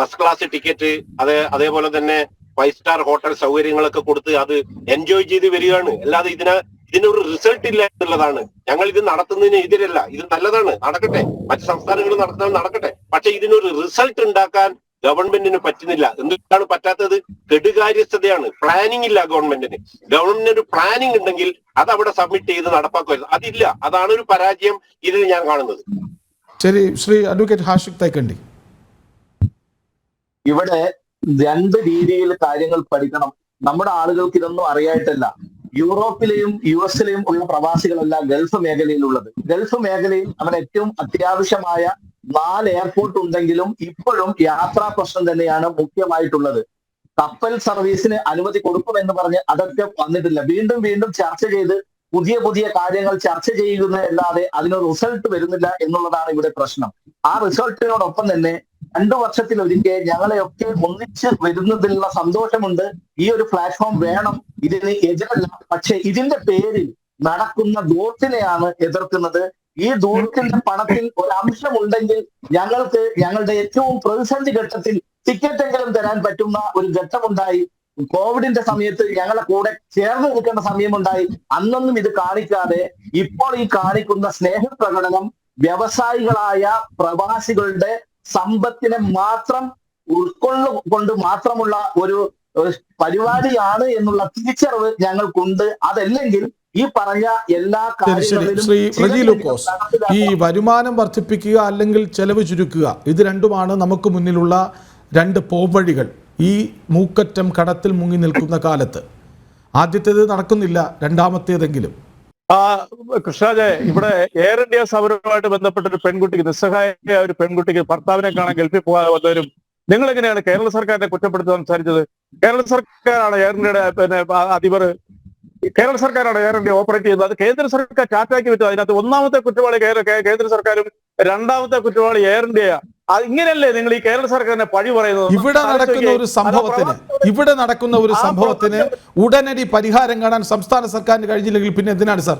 First class ticket അതേ അതേപോലെ തന്നെ ഫൈവ് സ്റ്റാർ ഹോട്ടൽ സൗകര്യങ്ങളൊക്കെ കൊടുത്ത് അത് എൻജോയ് ചെയ്ത് വരികയാണ്. അല്ലാതെ ഇതിന് ഇതിനൊരു റിസൾട്ട് ഇല്ല എന്നുള്ളതാണ്. ഞങ്ങൾ ഇത് നടത്തുന്നതിന് എതിരല്ല. ഇത് നല്ലതാണ്. നടക്കട്ടെ. മറ്റു സംസ്ഥാനങ്ങൾ നടത്തുന്നത് നടക്കട്ടെ. പക്ഷെ ഇതിനൊരു റിസൾട്ട് ഉണ്ടാക്കാൻ ഗവൺമെന്റിന് പറ്റുന്നില്ല. എന്തുകൊണ്ടാണ് പറ്റാത്തത്? കെടുകാര്യസ്ഥതയാണ്. പ്ലാനിംഗ് ഇല്ല ഗവൺമെന്റിന്. ഗവൺമെന്റിന് ഒരു പ്ലാനിംഗ് ഉണ്ടെങ്കിൽ അത് അവിടെ സബ്മിറ്റ് ചെയ്ത് നടപ്പാക്കുമായിരുന്നു. അതില്ല. അതാണ് ഒരു പരാജയം ഇതിൽ ഞാൻ കാണുന്നത്. ശരി ശ്രീ അഡ്വക്കേറ്റ് ഹാഷിഖ് തൈക്കണ്ടി. ഇവിടെ രണ്ട് രീതിയിൽ കാര്യങ്ങൾ പഠിക്കണം. നമ്മുടെ ആളുകൾക്ക് ഇതൊന്നും അറിയായിട്ടല്ല. യൂറോപ്പിലെയും യു എസിലെയും ഉള്ള പ്രവാസികളല്ല ഗൾഫ് മേഖലയിലുള്ളത്. ഗൾഫ് മേഖലയിൽ അവൻ ഏറ്റവും അത്യാവശ്യമായ നാല് എയർപോർട്ട് ഉണ്ടെങ്കിലും ഇപ്പോഴും യാത്രാ പ്രശ്നം തന്നെയാണ് മുഖ്യമായിട്ടുള്ളത്. കപ്പൽ സർവീസിന് അനുമതി കൊടുക്കുമെന്ന് പറഞ്ഞ് അതൊക്കെ വന്നിട്ടില്ല. വീണ്ടും വീണ്ടും ചർച്ച ചെയ്ത് പുതിയ പുതിയ കാര്യങ്ങൾ ചർച്ച ചെയ്യുന്നതല്ലാതെ അതിനൊരു റിസൾട്ട് വരുന്നില്ല എന്നുള്ളതാണ് ഇവിടെ പ്രശ്നം. ആ റിസൾട്ടിനോടൊപ്പം തന്നെ രണ്ടു വർഷത്തിലൊരിക്കൽ ഞങ്ങളെയൊക്കെ ഒന്നിച്ച് വരുന്നതിലുള്ള സന്തോഷമുണ്ട്. ഈ ഒരു പ്ലാറ്റ്ഫോം വേണം. ഇതിന് എതിരല്ല. പക്ഷെ ഇതിന്റെ പേരിൽ നടക്കുന്ന ദൂർത്തിനെയാണ് എതിർക്കുന്നത്. ഈ ദൂരത്തിന്റെ പണത്തിൽ ഒരു അംശമുണ്ടെങ്കിൽ ഞങ്ങൾക്ക് ഞങ്ങളുടെ ഏറ്റവും പ്രതിസന്ധി ഘട്ടത്തിൽ ടിക്കറ്റ് എങ്കിലും തരാൻ പറ്റുന്ന ഒരു ഘട്ടമുണ്ടായി. കോവിഡിന്റെ സമയത്ത് ഞങ്ങളെ കൂടെ ചേർന്ന് നിൽക്കേണ്ട സമയമുണ്ടായി. അന്നൊന്നും ഇത് കാണിക്കാതെ ഇപ്പോൾ ഈ കാണിക്കുന്ന സ്നേഹപ്രകടനം വ്യവസായികളായ പ്രവാസികളുടെ സമ്പത്തിനെ മാത്രം ഉൾക്കൊള്ളു കൊണ്ട് മാത്രമുള്ള ഒരു പരിപാടിയാണ് എന്നുള്ള തിരിച്ചറിവ് ഞങ്ങൾക്കുണ്ട്. അതല്ലെങ്കിൽ ഈ പറഞ്ഞ എല്ലാ കാര്യങ്ങളിലും ശ്രീ റജി ലൂക്കോസ് ഈ വരുമാനം വർദ്ധിപ്പിക്കുക അല്ലെങ്കിൽ ചെലവ് ചുരുക്കുക ഇത് രണ്ടുമാണ് നമുക്ക് മുന്നിലുള്ള രണ്ട് പോംവഴികൾ. ഈ മൂക്കറ്റം കടത്തിൽ മുങ്ങി നിൽക്കുന്ന കാലത്ത്. ആദ്യത്തേത് നടക്കുന്നില്ല രണ്ടാമത്തേതെങ്കിലും. ആ കൃഷ്ണാജയ ഇവിടെ എയർ ഇന്ത്യ സമരവുമായിട്ട് ബന്ധപ്പെട്ട ഒരു പെൺകുട്ടിക്ക് നിസ്സഹായ ഒരു പെൺകുട്ടിക്ക് ഭർത്താവിനെ കാണാൻ ഗൾഫിൽ പോകാതെ വന്നവരും നിങ്ങൾ എങ്ങനെയാണ് കേരള സർക്കാരിനെ കുറ്റപ്പെടുത്തി സംസാരിച്ചത് കേരള സർക്കാരാണ് എയർ ഇന്ത്യയുടെ പിന്നെ അധിപർ കേരള സർക്കാരാണ് എയർ ഇന്ത്യ ഓപ്പറേറ്റ് ചെയ്യുന്നത്. അത് കേന്ദ്ര സർക്കാർ ടാറ്റാക്കി വെച്ചത്. അതിനകത്ത് ഒന്നാമത്തെ കുറ്റവാളി കേന്ദ്ര സർക്കാരും രണ്ടാമത്തെ കുറ്റവാളി എയർ ഇന്ത്യ അത് ഇങ്ങനെയല്ലേ നിങ്ങൾ ഈ കേരള സർക്കാരിനെ പഴി പറയുന്നത്? ഇവിടെ നടക്കുന്ന ഒരു സംഭവത്തിന് ഇവിടെ നടക്കുന്ന ഒരു സംഭവത്തിന് ഉടനടി പരിഹാരം കാണാൻ സംസ്ഥാന സർക്കാരിന് കഴിഞ്ഞില്ലെങ്കിൽ പിന്നെ എന്തിനാണ് സാർ?